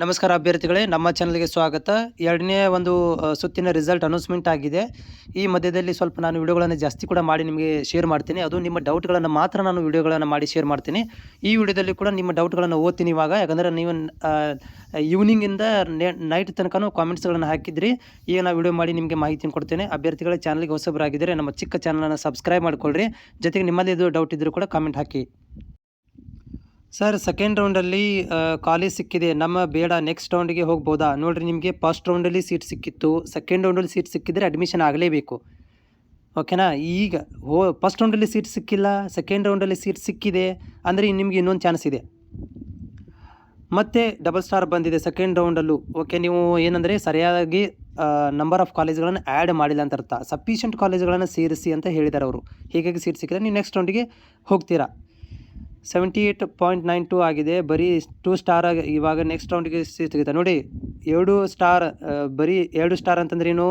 ನಮಸ್ಕಾರ ಅಭ್ಯರ್ಥಿಗಳೇ, ನಮ್ಮ ಚಾನಲ್ಗೆ ಸ್ವಾಗತ. ಎರಡನೇ ಒಂದು ಸುತ್ತಿನ ರಿಸಲ್ಟ್ ಅನೌನ್ಸ್ಮೆಂಟ್ ಆಗಿದೆ. ಈ ಮಧ್ಯದಲ್ಲಿ ಸ್ವಲ್ಪ ನಾನು ವಿಡಿಯೋಗಳನ್ನು ಜಾಸ್ತಿ ಕೂಡ ಮಾಡಿ ನಿಮಗೆ ಶೇರ್ ಮಾಡ್ತೀನಿ. ಅದು ನಿಮ್ಮ ಡೌಟ್ಗಳನ್ನು ಮಾತ್ರ ನಾನು ವಿಡಿಯೋಗಳನ್ನು ಮಾಡಿ ಶೇರ್ ಮಾಡ್ತೀನಿ. ಈ ವಿಡಿಯೋದಲ್ಲಿ ಕೂಡ ನಿಮ್ಮ ಡೌಟ್ಗಳನ್ನು ಓದ್ತೀನಿ ಇವಾಗ. ಯಾಕಂದರೆ ನೀವು ಈವ್ನಿಂಗಿಂದ ನೈಟ್ ತನಕನೂ ಕಾಮೆಂಟ್ಸ್ಗಳನ್ನು ಹಾಕಿದ್ರಿ. ಈಗ ನಾವು ವಿಡಿಯೋ ಮಾಡಿ ನಿಮಗೆ ಮಾಹಿತಿಯನ್ನು ಕೊಡ್ತೇನೆ. ಅಭ್ಯರ್ಥಿಗಳ ಚಾನಲ್ಗೆ ಹೊಸಬರಾಗಿದ್ದರೆ, ನಮ್ಮ ಚಿಕ್ಕ ಚಾನಲನ್ನು ಸಬ್ಸ್ಕ್ರೈಬ್ ಮಾಡಿಕೊಳ್ಳ್ರಿ ಜೊತೆಗೆ ನಿಮ್ಮಲ್ಲಿ ಇದು ಡೌಟ್ ಇದ್ದರೂ ಕೂಡ ಕಾಮೆಂಟ್ ಹಾಕಿ. ಸರ್ ಸೆಕೆಂಡ್ ರೌಂಡಲ್ಲಿ ಖಾಲಿ ಸಿಕ್ಕಿದೆ. ನಮ್ಮ ಬೇಡ. ನೆಕ್ಸ್ಟ್ ರೌಂಡಿಗೆ ಹೋಗ್ಬೋದಾ? ನೋಡಿರಿ, ನಿಮಗೆ ಫಸ್ಟ್ ರೌಂಡಲ್ಲಿ ಸೀಟ್ ಸಿಕ್ಕಿತ್ತು. ಸೆಕೆಂಡ್ ರೌಂಡಲ್ಲಿ ಸೀಟ್ ಸಿಕ್ಕಿದರೆ ಅಡ್ಮಿಷನ್ ಆಗಲೇಬೇಕು. ಓಕೆನಾ ಈಗ ಹೋ ಫಸ್ಟ್ ರೌಂಡಲ್ಲಿ ಸೀಟ್ ಸಿಕ್ಕಿಲ್ಲ. ಸೆಕೆಂಡ್ ರೌಂಡಲ್ಲಿ ಸೀಟ್ ಸಿಕ್ಕಿದೆ. ಅಂದರೆ ನಿಮಗೆ ಇನ್ನೊಂದು ಚಾನ್ಸ್ ಇದೆ. ಮತ್ತೆ ಡಬಲ್ ಸ್ಟಾರ್ ಬಂದಿದೆ ಸೆಕೆಂಡ್ ರೌಂಡಲ್ಲೂ ಓಕೆ ನೀವು ಏನಂದರೆ ಸರಿಯಾಗಿ ನಂಬರ್ ಆಫ್ ಕಾಲೇಜ್ಗಳನ್ನು ಆ್ಯಡ್ ಮಾಡಿಲ್ಲ ಅಂತ ಅರ್ಥ. ಸಫಿಷಿಯಂಟ್ ಕಾಲೇಜ್ಗಳನ್ನು ಸೇರಿಸಿ ಅಂತ ಹೇಳಿದ್ದಾರೆ ಅವರು. ಹೀಗಾಗಿ ಸೀಟ್ ಸಿಕ್ಕಿದ್ರೆ ನೀವು ನೆಕ್ಸ್ಟ್ ರೌಂಡಿಗೆ ಹೋಗ್ತೀರಾ? Seventy eight point nine two ಆಗಿದೆ. ಬರೀ ಟೂ ಸ್ಟಾರ್ ಆಗಿ ಇವಾಗ ನೆಕ್ಸ್ಟ್ ರೌಂಡಿಗೆ ಸಿಗುತ್ತೆ ನೋಡಿ, ಎರಡು ಸ್ಟಾರ್ ಬರೀ ಎರಡು ಸ್ಟಾರ್ ಅಂತಂದ್ರೇನು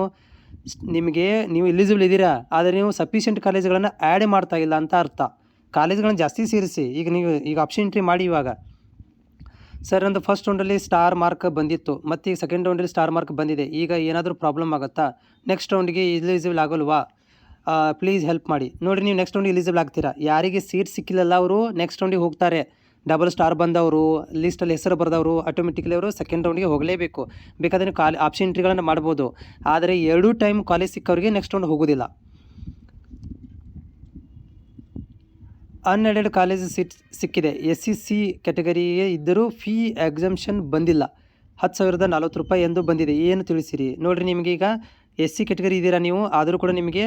ನಿಮಗೆ ನೀವು ಎಲಿಜಿಬಲ್ ಇದ್ದೀರಾ? ಆದರೆ ನೀವು ಸಫಿಷಿಯೆಂಟ್ ಕಾಲೇಜ್ಗಳನ್ನು ಆ್ಯಡ್ ಮಾಡ್ತಾ ಇಲ್ಲ ಅಂತ ಅರ್ಥ. ಕಾಲೇಜ್ಗಳನ್ನ ಜಾಸ್ತಿ ಸೇರಿಸಿ. ಈಗ ನೀವು, ಈಗ ಆಪ್ಷನ್ ಎಂಟ್ರಿ ಮಾಡಿ ಇವಾಗ. ಸರ್ ನಂದು ಫಸ್ಟ್ ರೌಂಡಲ್ಲಿ ಸ್ಟಾರ್ ಮಾರ್ಕ್ ಬಂದಿತ್ತು. ಮತ್ತು ಈಗ ಸೆಕೆಂಡ್ ರೌಂಡಲ್ಲಿ ಸ್ಟಾರ್ ಮಾರ್ಕ್ ಬಂದಿದೆ. ಈಗ ಏನಾದರೂ ಪ್ರಾಬ್ಲಮ್ ಆಗುತ್ತಾ? ನೆಕ್ಸ್ಟ್ ರೌಂಡ್ಗೆ ಎಲಿಜಿಬಲ್ ಆಗೋಲ್ವಾ? ಪ್ಲೀಸ್ ಹೆಲ್ಪ್ ಮಾಡಿ. ನೋಡಿ ನೀವು ನೆಕ್ಸ್ಟ್ ರೌಂಡಿಗೆ ಎಲಿಜಿಬಲ್ ಆಗ್ತೀರಾ. ಯಾರಿಗೆ ಸೀಟ್ ಸಿಕ್ಕಿಲ್ಲಲ್ಲ ಅವರು ನೆಕ್ಸ್ಟ್ ರೌಂಡಿಗೆ ಹೋಗ್ತಾರೆ. ಡಬಲ್ ಸ್ಟಾರ್ ಬಂದವರು ಲಿಸ್ಟಲ್ಲಿ ಹೆಸರು ಬರೆದವರು ಆಟೋಮೆಟಿಕ್ಲಿ ಅವರು ಸೆಕೆಂಡ್ ರೌಂಡಿಗೆ ಹೋಗಲೇಬೇಕು. ಬೇಕಾದರೆ ನೀವು ಕಾಲ್ ಆಪ್ಷನ್ ಎಂಟ್ರಿಗಳನ್ನು ಮಾಡ್ಬೋದು. ಆದರೆ ಎರಡೂ ಟೈಮ್ ಕಾಲೇಜ್ ಸಿಕ್ಕವರಿಗೆ ನೆಕ್ಸ್ಟ್ ರೌಂಡ್ ಹೋಗೋದಿಲ್ಲ. ಅನ್ಎಡೆಡ್ ಕಾಲೇಜ್ ಸೀಟ್ ಸಿಕ್ಕಿದೆ. ಎಸ್ ಸಿ ಸಿ ಕ್ಯಾಟಗರಿಗೆ ಇದ್ದರೂ ಫೀ ಎಕ್ಸಮ್ಷನ್ ಬಂದಿಲ್ಲ. ಹತ್ತು ಸಾವಿರದ ನಲ್ವತ್ತು ರೂಪಾಯಿ ಎಂದು ಬಂದಿದೆ. ಏನು ತಿಳಿಸಿರಿ? ನೋಡಿರಿ ನಿಮಗೆ ಈಗ ಎಸ್ ಸಿ ಕೆಟಗರಿ ಇದ್ದೀರಾ ನೀವು? ಆದರೂ ಕೂಡ ನಿಮಗೆ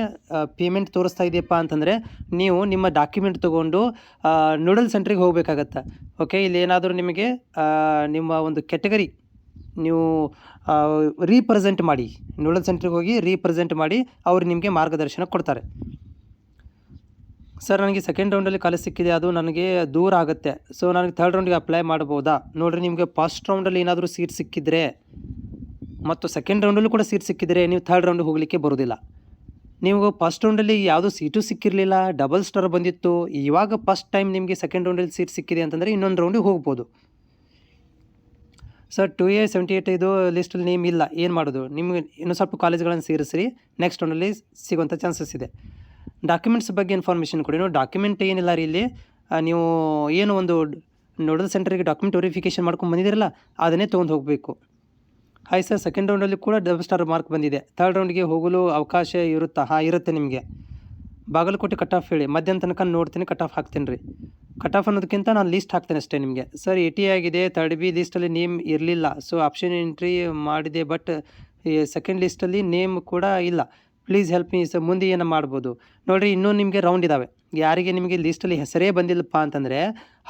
ಪೇಮೆಂಟ್ ತೋರಿಸ್ತಾ ಇದೆಯಪ್ಪ ಅಂತಂದರೆ, ನೀವು ನಿಮ್ಮ ಡಾಕ್ಯುಮೆಂಟ್ ತೊಗೊಂಡು ನೂಡಲ್ ಸೆಂಟ್ರಿಗೆ ಹೋಗಬೇಕಾಗತ್ತೆ? ಓಕೆ ಇಲ್ಲಿ ಏನಾದರೂ ನಿಮಗೆ ನಿಮ್ಮ ಒಂದು ಕೆಟಗರಿ ನೀವು ರೀಪ್ರೆಸೆಂಟ್ ಮಾಡಿ ನೂಡಲ್ ಸೆಂಟ್ರಿಗೆ ಹೋಗಿ ರೀಪ್ರೆಸೆಂಟ್ ಮಾಡಿ, ಅವರು ನಿಮಗೆ ಮಾರ್ಗದರ್ಶನ ಕೊಡ್ತಾರೆ. ಸರ್ ನನಗೆ ಸೆಕೆಂಡ್ ರೌಂಡಲ್ಲಿ ಕಾಲೇಜ್ ಸಿಕ್ಕಿದೆ, ಅದು ನನಗೆ ದೂರ ಆಗುತ್ತೆ. ಸೊ ನನಗೆ ಥರ್ಡ್ ರೌಂಡಿಗೆ ಅಪ್ಲೈ ಮಾಡ್ಬೋದಾ ನೋಡಿರಿ, ನಿಮಗೆ ಫಸ್ಟ್ ರೌಂಡಲ್ಲಿ ಏನಾದರೂ ಸೀಟ್ ಸಿಕ್ಕಿದ್ರೆ ಮತ್ತು ಸೆಕೆಂಡ್ ರೌಂಡಲ್ಲೂ ಕೂಡ ಸೀಟ್ ಸಿಕ್ಕಿದರೆ ನೀವು ಥರ್ಡ್ ರೌಂಡ್ ಹೋಗಲಿಕ್ಕೆ ಬರೋದಿಲ್ಲ. ನೀವು ಫಸ್ಟ್ ರೌಂಡಲ್ಲಿ ಯಾವುದೂ ಸೀಟು ಸಿಕ್ಕಿರಲಿಲ್ಲ ಡಬಲ್ ಸ್ಟಾರ್ ಬಂದಿತ್ತು, ಇವಾಗ ಫಸ್ಟ್ ಟೈಮ್ ನಿಮಗೆ ಸೆಕೆಂಡ್ ರೌಂಡಲ್ಲಿ ಸೀಟ್ ಸಿಕ್ಕಿದೆ ಅಂತಂದರೆ ಇನ್ನೊಂದು ರೌಂಡಿಗೆ ಹೋಗ್ಬೋದು. Sir two A seventy eight ಇದು ಲಿಸ್ಟಲ್ಲಿ ನೇಮ್ ಇಲ್ಲ, ಏನು ಮಾಡೋದು? ನಿಮಗೆ ಇನ್ನೂ ಸ್ವಲ್ಪ ಕಾಲೇಜ್ಗಳನ್ನು ಸೇರಿಸ್ರಿ ನೆಕ್ಸ್ಟ್ ರೌಂಡಲ್ಲಿ ಸಿಗುವಂಥ ಚಾನ್ಸಸ್ ಇದೆ. ಡಾಕ್ಯುಮೆಂಟ್ಸ್ ಬಗ್ಗೆ ಇನ್ಫಾರ್ಮೇಷನ್ ಕೊಡಿ. ನೋಡಿ ಡಾಕ್ಯುಮೆಂಟ್ ಏನಿಲ್ಲ ರೀ ಇಲ್ಲಿ ನೀವು ಏನು ಒಂದು ನೋಡಲ್ ಸೆಂಟ್ರಿಗೆ ಡಾಕ್ಯುಮೆಂಟ್ ವೆರಿಫಿಕೇಷನ್ ಮಾಡ್ಕೊಂಡು ಬಂದಿದ್ದೀರಲ್ಲ, ಅದನ್ನೇ ತೊಗೊಂಡು ಹೋಗಬೇಕು. ಹಾಯ್ ಸರ್ ಸೆಕೆಂಡ್ ರೌಂಡಲ್ಲಿ ಕೂಡ ಡಬಲ್ ಸ್ಟಾರ್ ಮಾರ್ಕ್ ಬಂದಿದೆ. ಥರ್ಡ್ ರೌಂಡ್ಗೆ ಹೋಗಲು ಅವಕಾಶ ಇರುತ್ತಾ? ಹಾಂ, ಇರುತ್ತೆ ನಿಮಗೆ. ಬಾಗಲಕೋಟೆ ಕಟ್ ಆಫ್ ಹೇಳಿ. ಮಧ್ಯಾಹ್ನ ತನಕ ನೋಡ್ತೀನಿ ಕಟ್ ಆಫ್ ಹಾಕ್ತೀನಿ ರೀ. ಕಟ್ ಆಫ್ ಅನ್ನೋದಕ್ಕಿಂತ ನಾನು ಲೀಸ್ಟ್ ಹಾಕ್ತೇನೆ ಅಷ್ಟೇ ನಿಮಗೆ. ಸರ್ ಎ ಟಿ ಆಗಿದೆ ತರ್ಡ್ ಬಿ ಲೀಸ್ಟಲ್ಲಿ ನೇಮ್ ಇರಲಿಲ್ಲ. ಸೊ ಆಪ್ಷನ್ ಎಂಟ್ರಿ ಮಾಡಿದೆ ಬಟ್ ಸೆಕೆಂಡ್ ಲಿಸ್ಟಲ್ಲಿ ನೇಮ್ ಕೂಡ ಇಲ್ಲ. ಪ್ಲೀಸ್ ಹೆಲ್ಪ್ ಮೀ ಸರ್ ಮುಂದೆ ಏನು ಮಾಡ್ಬೋದು. ನೋಡಿರಿ, ಇನ್ನೂ ನಿಮಗೆ ರೌಂಡ್ ಇದ್ದಾವೆ ಯಾರಿಗೆ ನಿಮಗೆ ಲಿಸ್ಟಲ್ಲಿ ಹೆಸರೇ ಬಂದಿಲ್ಲಪ್ಪ ಅಂತಂದರೆ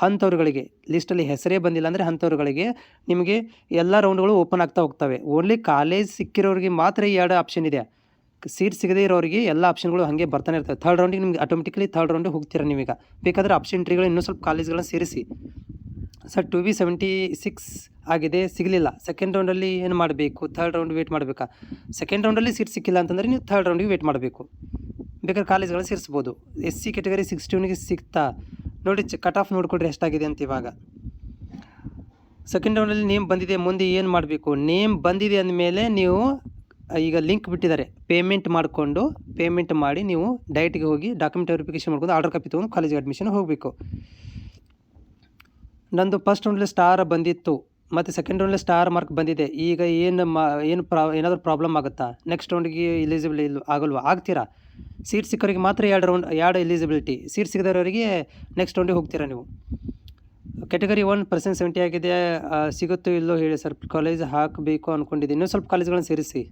ಅಂಥವ್ರುಗಳಿಗೆ ಲಿಸ್ಟಲ್ಲಿ ಹೆಸರೇ ಬಂದಿಲ್ಲ ಅಂದರೆ ಅಂಥವ್ರುಗಳಿಗೆ ನಿಮಗೆ ಎಲ್ಲ ರೌಂಡ್ಗಳು ಓಪನ್ ಆಗ್ತಾ ಹೋಗ್ತವೆ. ಓನ್ಲಿ ಕಾಲೇಜ್ ಸಿಕ್ಕಿರೋರಿಗೆ ಮಾತ್ರ ಈ ಎರಡು ಆಪ್ಷನ್ ಇದೆ. ಸೀಟ್ ಸಿಗದೇ ಇರೋರಿಗೆ ಎಲ್ಲ ಆಪ್ಷನ್ಗಳು ಹಾಗೆ ಬರ್ತಾನೆ ಇರ್ತವೆ. ಥರ್ಡ್ ರೌಂಡಿಗೆ ನಿಮ್ಗೆ ಆಟೋಮೆಟಿಕ್ಲಿ ಥರ್ಡ್ ರೌಂಡಿಗೆ ಹೋಗ್ತೀರಾ ನೀವೀಗ. ಬೇಕಾದರೆ ಆಪ್ಷನ್ ಎಂಟ್ರಿಗಳು ಇನ್ನೂ ಸ್ವಲ್ಪ ಕಾಲೇಜ್ಗಳನ್ನ ಸೇರಿಸಿ. Sir two B seventy six ಆಗಿದೆ, ಸಿಗಲಿಲ್ಲ. ಸೆಕೆಂಡ್ ರೌಂಡಲ್ಲಿ ಏನು ಮಾಡಬೇಕು? ಥರ್ಡ್ ರೌಂಡ್ ವೇಟ್ ಮಾಡಬೇಕಾ? ಸೆಕೆಂಡ್ ರೌಂಡಲ್ಲಿ ಸೀಟ್ ಸಿಕ್ಕಿಲ್ಲ ಅಂತಂದರೆ ನೀವು ಥರ್ಡ್ ರೌಂಡಿಗೆ ವೇಟ್ ಮಾಡಬೇಕು. ಬೇಕಾದ್ರೆ ಕಾಲೇಜ್ಗಳಲ್ಲಿ ಸೇರಿಸ್ಬೋದು. ಎಸ್ ಸಿ ಕೆಟಗರಿ ಸಿಕ್ಸ್ಟೀನ್ಗೆ ಸಿಗ್ತಾ ನೋಡಿ ಕಟ್ ಆಫ್ ನೋಡಿಕೊಡ್ರಿ ಎಷ್ಟಾಗಿದೆ ಅಂತ ಇವಾಗ. ಸೆಕೆಂಡ್ ರೌಂಡಲ್ಲಿ ನೇಮ್ ಬಂದಿದೆ, ಮುಂದೆ ಏನು ಮಾಡಬೇಕು? ನೇಮ್ ಬಂದಿದೆ ಅಂದಮೇಲೆ ನೀವು ಈಗ ಲಿಂಕ್ ಬಿಟ್ಟಿದ್ದಾರೆ. ಪೇಮೆಂಟ್ ಮಾಡಿಕೊಂಡು ಪೇಮೆಂಟ್ ಮಾಡಿ ನೀವು ಡೈರೆಕ್ಟ್ಗೆ ಹೋಗಿ ಡಾಕ್ಯುಮೆಂಟ್ ವೆರಿಫಿಕೇಷನ್ ಮಾಡ್ಕೊಂಡು ಆರ್ಡರ್ ಕಾಪಿ ತೊಗೊಂಡು ಕಾಲೇಜಿಗೆ ಅಡ್ಮಿಷನ್ ಹೋಗಬೇಕು. ನಂದು ಫಸ್ಟ್ ರೌಂಡಲ್ಲಿ ಸ್ಟಾರ್ ಬಂದಿತ್ತು. ಮತ್ತು ಸೆಕೆಂಡ್ ರೌಂಡಲ್ಲಿ ಸ್ಟಾರ್ ಮಾರ್ಕ್ ಬಂದಿದೆ. ಈಗ ಏನು ಏನು ಏನಾದರೂ ಪ್ರಾಬ್ಲಮ್ ಆಗುತ್ತಾ? ನೆಕ್ಸ್ಟ್ ರೌಂಡಿಗೆ ಎಲಿಜಿಬಲ್ ಇಲ್ಲ ಆಗಲ್ವಾ? ಆಗ್ತೀರಾ? ಸೀಟ್ ಸಿಕ್ಕವರಿಗೆ ಮಾತ್ರ ಎರಡು ರೌಂಡ್ ಎರಡು ಎಲಿಜಿಬಿಲಿಟಿ ಸೀಟ್ ಸಿಗದವರಿಗೆ ನೆಕ್ಸ್ಟ್ ರೌಂಡಿಗೆ ಹೋಗ್ತೀರಾ ನೀವು? ಕೆಟಗರಿ ಒನ್ ಪರ್ಸೆಂಟ್ ಸೆವೆಂಟಿ ಆಗಿದೆ. ಸಿಗುತ್ತೋ ಇಲ್ಲೋ ಹೇಳಿ ಸರ್ ಕಾಲೇಜ್ ಹಾಕಬೇಕು ಅಂದ್ಕೊಂಡಿದ್ದೀನಿ ಇನ್ನೂ ಸ್ವಲ್ಪ ಕಾಲೇಜ್ಗಳನ್ನು ಸೇರಿಸಿ.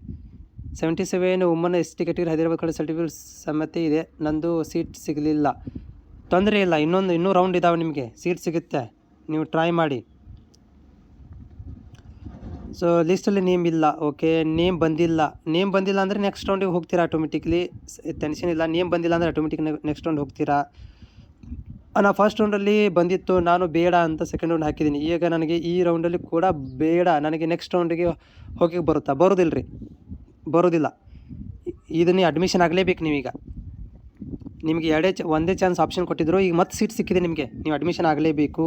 Seventy seven woman S T category Hyderabad college certificate ಸಮೇತ ಇದೆ. ನಂದು ಸೀಟ್ ಸಿಗಲಿಲ್ಲ. ತೊಂದರೆ ಇಲ್ಲ. ಇನ್ನೊಂದು, ಇನ್ನೂ ರೌಂಡ್ ಇದ್ದಾವೆ ನಿಮಗೆ. ಸೀಟ್ ಸಿಗುತ್ತೆ. ನೀವು ಟ್ರೈ ಮಾಡಿ. ಸೊ ಲಿಸ್ಟಲ್ಲಿ ನೇಮ್ ಇಲ್ಲ ಓಕೆ ನೇಮ್ ಬಂದಿಲ್ಲ. ನೇಮ್ ಬಂದಿಲ್ಲ ಅಂದರೆ ನೆಕ್ಸ್ಟ್ ರೌಂಡಿಗೆ ಹೋಗ್ತೀರಾ ಆಟೋಮೆಟಿಕ್ಲಿ ಟೆನ್ಷನ್ ಇಲ್ಲ. ನೇಮ್ ಬಂದಿಲ್ಲ ಅಂದರೆ ಆಟೋಮೆಟಿಕ್ ನೆಕ್ಸ್ಟ್ ರೌಂಡ್ ಹೋಗ್ತೀರಾ? ನಾ ಫಸ್ಟ್ ರೌಂಡಲ್ಲಿ ಬಂದಿತ್ತು, ನಾನು ಬೇಡ ಅಂತ ಸೆಕೆಂಡ್ ರೌಂಡ್ ಹಾಕಿದ್ದೀನಿ. ಈಗ ನನಗೆ ಈ ರೌಂಡಲ್ಲಿ ಕೂಡ ಬೇಡ. ನನಗೆ ನೆಕ್ಸ್ಟ್ ರೌಂಡಿಗೆ ಹೋಗಿ ಬರುತ್ತಾ? ಬರೋದಿಲ್ಲ ರೀ ಬರೋದಿಲ್ಲ. ಇದನ್ನೇ ಅಡ್ಮಿಷನ್ ಆಗಲೇಬೇಕು ನೀವೀಗ. ನಿಮಗೆ ಎರಡೇ ಚ, ಒಂದೇ ಚಾನ್ಸ್ ಆಪ್ಷನ್ ಕೊಟ್ಟಿದ್ರು. ಈಗ ಮತ್ತೆ ಸೀಟ್ ಸಿಕ್ಕಿದೆ ನಿಮಗೆ. ನೀವು ಅಡ್ಮಿಷನ್ ಆಗಲೇಬೇಕು.